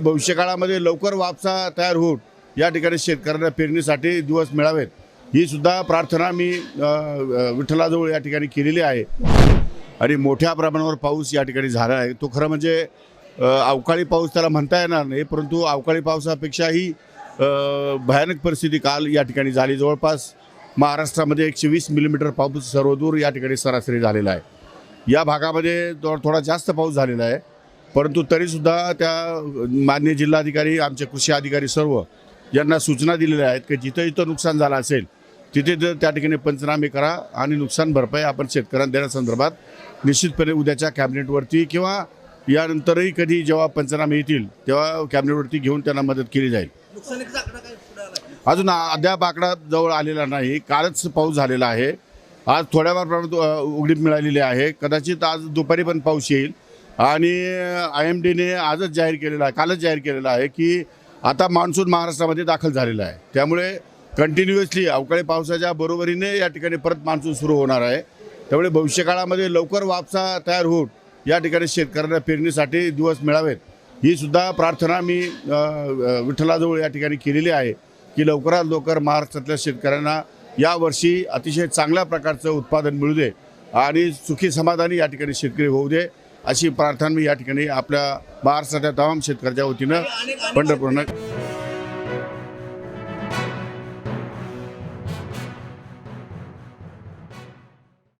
भविष्यकाळामध्ये लवकर वापसा तयार होऊन या ठिकाणी शेतकऱ्यांना पेरणीसाठी दिवस मिळावेत. ही सुद्धा प्रार्थना मी विठ्ठलाजवळ या ठिकाणी केलेली आहे. आणि मोठ्या प्रमाणावर पाऊस या ठिकाणी झाला आहे. तो खरं म्हणजे अवकाळी पाऊस त्याला म्हणता येणार नाही परंतु अवकाळी पावसापेक्षाही भयानक परिस्थिती काल या ठिकाणी झाली. जवळपास महाराष्ट्रामध्ये एकशे वीस मिलीमीटर पाऊस सर्वदूर या ठिकाणी सरासरी झालेला आहे. या भागामध्ये थोडा जास्त पाऊस झालेला आहे. परंतु तरीसुद्धा त्या मान्य जिल्हाधिकारी आमचे कृषी अधिकारी सर्व यांना सूचना दिलेल्या आहेत की जिथं जिथं नुकसान झालं असेल तिथे तर त्या ठिकाणी पंचनामे करा आणि नुकसान भरपाई आपण शेतकऱ्यांना देण्यासंदर्भात निश्चितपणे उद्याच्या कॅबिनेटवरती किंवा यानंतरही कधी जेव्हा पंचनामे येतील तेव्हा कॅबिनेटवरती घेऊन त्यांना मदत केली जाईल. अजून अद्याप आकडा जवळ आलेला नाही. कालच पाऊस झालेला आहे. आज थोड्याफार प्रमाणात उघडीप मिळालेली आहे. कदाचित आज दुपारी पण पाऊस येईल. आणि आय एम डीने आजच जाहीर केलेला आहे कालच जाहीर केलेला आहे की आता मान्सून महाराष्ट्रामध्ये दाखल झालेला आहे. त्यामुळे कंटिन्युअसली अवकाळी पावसाच्या बरोबरीने या ठिकाणी परत मान्सून सुरू होणार आहे. त्यामुळे भविष्यकाळामध्ये लवकर वापसा तयार होऊन या ठिकाणी शेतकऱ्यांना पेरणीसाठी दिवस मिळावेत. ही सुद्धा प्रार्थना मी विठ्ठलाजवळ या ठिकाणी केलेली आहे की लवकरात लवकर महाराष्ट्रातल्या शेतकऱ्यांना यावर्षी अतिशय चांगल्या प्रकारचं उत्पादन मिळू दे आणि सुखी समाधानी या ठिकाणी शेतकरी होऊ दे. अशी प्रार्थना मी या ठिकाणी आपल्या बारसाठ्या तमाम शेतकऱ्याच्या वतीनं पंढरपूरनं